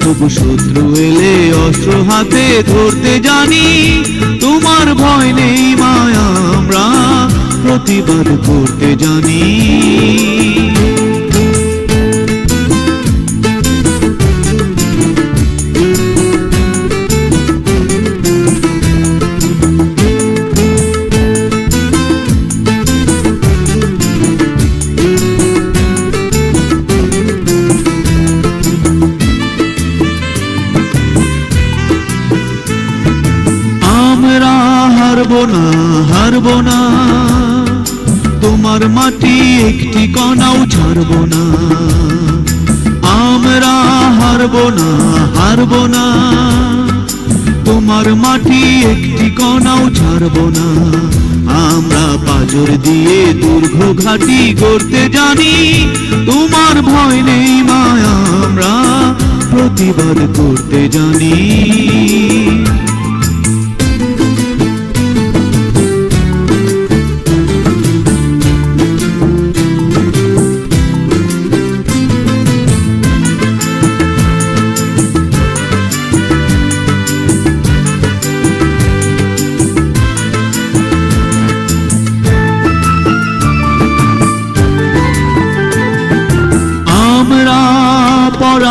তবু শত্রু এলে অস্ত্র হাতে ধরতে জানি। তোমার ভয় নেই মায়া, আমরা প্রতিবাদ করতে জানি। হারবো না হারবো না। তোমার মাটি একটি কণাও ছাড়বো না। আমরা হারবো না হারবো না। তোমার মাটি একটি কণাও ছাড়বো না। আমরা পাজর দিয়ে দুর্ঘ ঘাটি করতে জানি। তোমার ভয় নেই মায়া, আমরা প্রতিবাদ করতে জানি।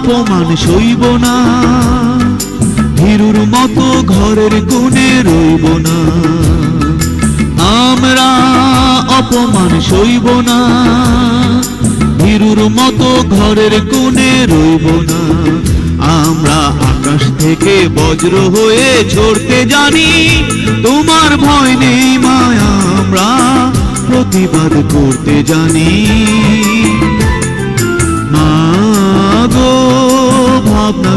অপমান সইব না। ভীরুর মতো ঘরের কোণে রইব না। আমরা অপমান সইব না। ভীরুর মতো ঘরের কোণে রইব না। আমরা আকাশ থেকে বজ্র হয়ে ঝরতে জানি, তোমার ভয় নেই মায়া। আমরা প্রতিবাদ করতে জানি।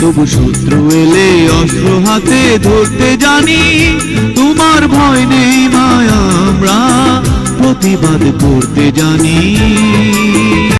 তবু শত্রু এলে অস্ত্র হাতে ধরতে জানি। তোমার ভয় নেই মায়া, আমরা প্রতিবাদ করতে জানি।